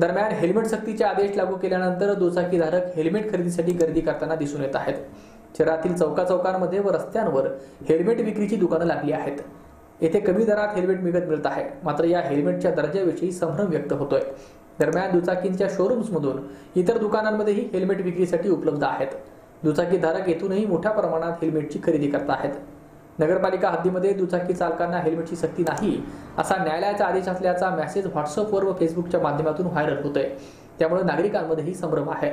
दरम्यान हेल्मेट सक्तीचे आदेश लागू केल्यानंतर दुचाकीधारक हेल्मेट खरेदीसाठी गर्दी करताना दिसून येत आहेत. शहरातील चौका चौकांमध्ये व रस्त्यांवर हेल्मेट विक्रीची दुकानं लागली आहेत. येथे कमी दरात हेल्मेट विकत मिळत आहे. मात्र या हेल्मेटच्या दर्जाविषयी संभ्रम व्यक्त होतोय. दरम्यान दुचाकींच्या शोरूम्समधून इतर दुकानांमध्येही हेल्मेट विक्रीसाठी उपलब्ध आहेत. दुचाकीधारक येथूनही मोठ्या प्रमाणात हेल्मेटची खरेदी करत आहेत. नगरपालिका हद्दीमध्ये दुचाकी चालकांना हेल्मेटची सक्ती नाही असा न्यायालयाचा आदेश असल्याचा मेसेज व्हॉट्सअपवर व फेसबुकच्या माध्यमातून व्हायरल होतोय. त्यामुळे नागरिकांमध्येही संभ्रम आहे.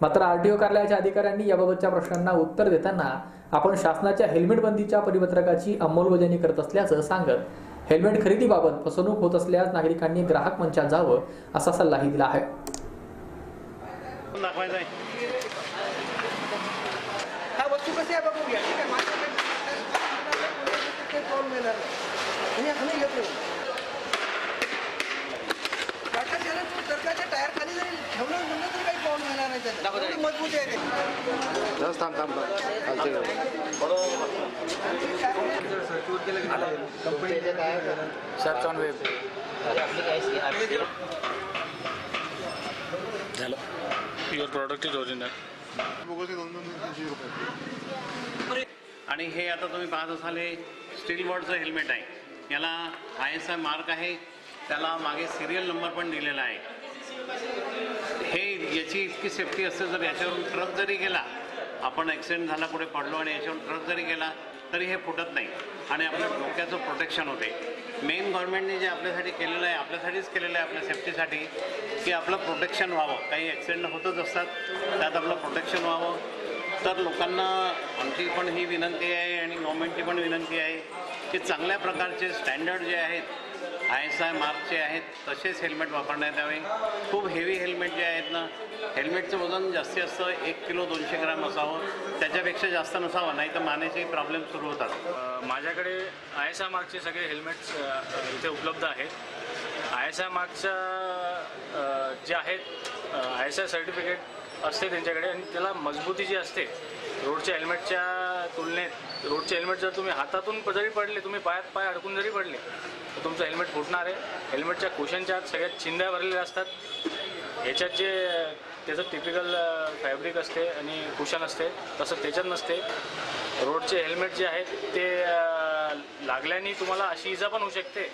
मात्र आरटीओ कार्यालयाच्या अधिकाऱ्यांनी याबाबतच्या प्रश्नांना उत्तर देताना आपण शासनाच्या हेल्मेट बंदीच्या परिपत्रकाची अंमलबजावणी करत असल्याचं सांगत हेल्मेट खरेदीबाबत फसवणूक होत असल्यास नागरिकांनी ग्राहक मंचात जावं असा सल्लाही दिला आहे. दाखवायचं आहे हा वस्तू कशी आहे बघूया येणार नाही. आणि आम्ही घेतो टाटा त्याला तू सरकारच्या टायर खाली जरी ठेवलं म्हणलं तरी काही नाही त्याला मजबूत आहे थांब थांब खालचे सर्च ऑन वेब. झालं युअर प्रॉडक्ट इज ओरिजिनल आणि हे आता तुम्ही पाहत असाल हे स्टील बॉर्डचं हेल्मेट आहे. याला आय एस आय मार्क आहे. त्याला मागे सिरियल नंबर पण दिलेला आहे. हे याची इतकी सेफ्टी असते जर याच्यावरून ट्रक जरी गेला आपण ॲक्सिडेंट झाला पुढे पडलो आणि याच्यावरून ट्रक जरी गेला तरी हे फुटत नाही. आणि आपल्या डोक्याचं प्रोटेक्शन होते. मेन गव्हर्नमेंटने जे आपल्यासाठी केलेलं आहे आपल्यासाठीच केलेलं आहे आपल्या सेफ्टीसाठी की आपलं प्रोटेक्शन व्हावं. काही ॲक्सिडेंट होतच असतात त्यात आपलं प्रोटेक्शन व्हावं. तर लोकांना आमची पण ही विनंती आहे आणि गव्हर्मेंटची पण विनंती आहे की चांगल्या प्रकारचे स्टँडर्ड जे आहेत आय एस आय मार्कचे आहेत तसेच हेल्मेट वापरण्यात यावे. खूप हेवी हेल्मेट जे आहेत ना हेल्मेटचं वजन जास्तीत जास्त एक किलो दोनशे ग्रॅम असावं. त्याच्यापेक्षा जास्त नसावं नाही तर मानेचे प्रॉब्लेम सुरू होतात. माझ्याकडे आय एस आय मार्कचे सगळे हेल्मेट्स इथे उपलब्ध आहेत. आय एस आय मार्कच्या जे आहेत आय एस आय सर्टिफिकेट असते त्यांच्याकडे आणि त्याला मजबूती जी असते रोडच्या हेल्मेटच्या तुलनेत रोडचे हेल्मेट जर तुम्ही हातातून जरी पडले तुम्ही पायात पाय अडकून जरी पडले तर तुमचं हेल्मेट फुटणार आहे. हेल्मेटच्या कुशनच्या आत सगळ्यात चिंध्या भरलेल्या असतात. याच्यात जे त्याचं टिपिकल फॅब्रिक असते आणि कुशन असते तसं त्याच्यात नसते. रोडचे हेल्मेट जे आहेत ते लागल्याने तुम्हाला अशी इजा पण होऊ शकते.